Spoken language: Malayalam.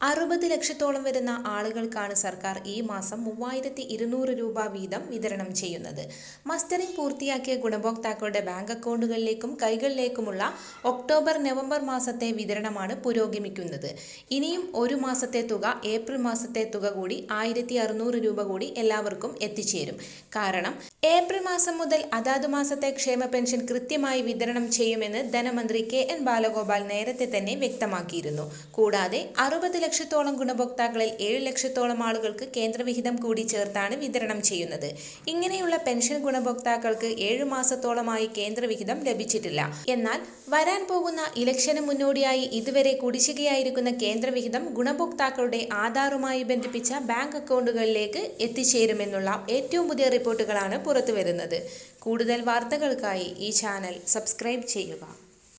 അറുപത് ലക്ഷത്തോളം വരുന്ന ആളുകൾക്കാണ് സർക്കാർ ഈ മാസം മൂവായിരത്തി ഇരുന്നൂറ് രൂപ വീതം വിതരണം ചെയ്യുന്നത്. മസ്റ്ററിംഗ് പൂർത്തിയാക്കിയ ഗുണഭോക്താക്കളുടെ ബാങ്ക് അക്കൗണ്ടുകളിലേക്കും കൈകളിലേക്കുമുള്ള ഒക്ടോബർ നവംബർ മാസത്തെ വിതരണമാണ് പുരോഗമിക്കുന്നത്. ഇനിയും ഒരു മാസത്തെ തുക ഏപ്രിൽ മാസത്തെ തുക കൂടി ആയിരത്തി അറുന്നൂറ് രൂപ കൂടി എല്ലാവർക്കും എത്തിച്ചേരും. കാരണം ഏപ്രിൽ മാസം മുതൽ അതാത് മാസത്തെ ക്ഷേമ പെൻഷൻ കൃത്യമായി വിതരണം ചെയ്യുമെന്ന് ധനമന്ത്രി കെ എൻ ബാലഗോപാൽ നേരത്തെ തന്നെ വ്യക്തമാക്കിയിരുന്നു. കൂടാതെ അറുപത് ലക്ഷത്തോളം ഗുണഭോക്താക്കളിൽ ഏഴ് ലക്ഷത്തോളം ആളുകൾക്ക് കേന്ദ്രവിഹിതം കൂടി ചേർത്താണ് വിതരണം ചെയ്യുന്നത്. ഇങ്ങനെയുള്ള പെൻഷൻ ഗുണഭോക്താക്കൾക്ക് ഏഴു മാസത്തോളമായി കേന്ദ്രവിഹിതം ലഭിച്ചിട്ടില്ല. എന്നാൽ വരാൻ പോകുന്ന ഇലക്ഷന് മുന്നോടിയായി ഇതുവരെ കുടിശ്ശികയായിരിക്കുന്ന കേന്ദ്രവിഹിതം ഗുണഭോക്താക്കളുടെ ആധാറുമായി ബന്ധിപ്പിച്ച ബാങ്ക് അക്കൗണ്ടുകളിലേക്ക് എത്തിച്ചേരുമെന്നുള്ള ഏറ്റവും പുതിയ റിപ്പോർട്ടുകളാണ് പുറത്തുവരുന്നത്. കൂടുതൽ വാർത്തകൾക്കായി ഈ ചാനൽ സബ്സ്ക്രൈബ് ചെയ്യുക.